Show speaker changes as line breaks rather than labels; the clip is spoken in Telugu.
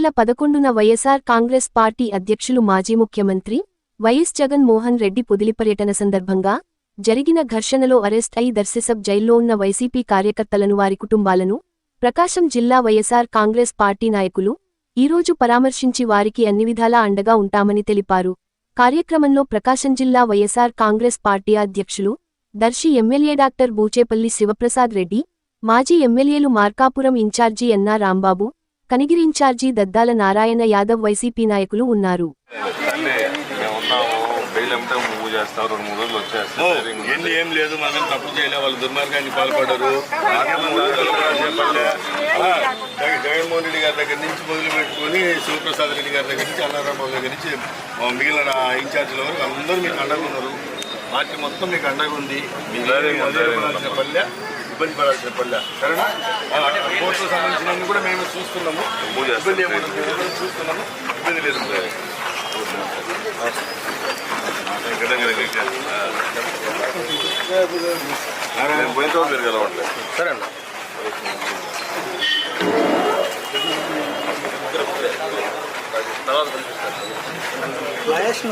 నెల పదకొండున వైఎస్ఆర్ కాంగ్రెస్ పార్టీ అధ్యక్షులు మాజీ ముఖ్యమంత్రి వైఎస్ జగన్ మోహన్ రెడ్డి పొదిలి పర్యటన సందర్భంగా జరిగిన ఘర్షణలో అరెస్ట్ అయి దర్శిసబ్ జైల్లో ఉన్న వైసీపీ కార్యకర్తలను వారి కుటుంబాలను ప్రకాశం జిల్లా వైఎస్ఆర్ కాంగ్రెస్ పార్టీ నాయకులు ఈరోజు పరామర్శించి వారికి అన్ని విధాలా అండగా ఉంటామని తెలిపారు. కార్యక్రమంలో ప్రకాశం జిల్లా వైఎస్ఆర్ కాంగ్రెస్ పార్టీ అధ్యక్షులు దర్శి ఎమ్మెల్యే డాక్టర్ బూచేపల్లి శివప్రసాద్ రెడ్డి మాజీ ఎమ్మెల్యేలు Markapuram incharge Anna Rambabu Kanigiri incharge Daddala Narayana Yadav YCP నాయకులు ఉన్నారు.
ఏం లేదు మనం తప్పు చేయలే వాళ్ళు దుర్మార్గాన్ని జగ- జగన్మోహన్ రెడ్డి గారి దగ్గర నుంచి మొదలు పెట్టుకొని శివప్రసాద్ రెడ్డి గారి దగ్గర నుంచి అన్నారాంబాబు దగ్గర నుంచి మిగిలిన ఇన్ఛార్జీల వరకు అందరూ మీకు అండగా ఉన్నారు. పార్టీ మొత్తం మీకు అండగా ఉంది. పల్లె ఇబ్బంది పడాల్సిన పల్లె. సరేనా? కోర్టుకు సంబంధించినవి కూడా మేము చూస్తున్నాము. ఇబ్బంది ఏముంటుంది చూస్తున్నాము. ఇబ్బంది లేదు.
పోయిన తర్వాత మీరు కలవట్లేదు
సరే అన్న.
తర్వాత కనిపిస్తాను
మహేష్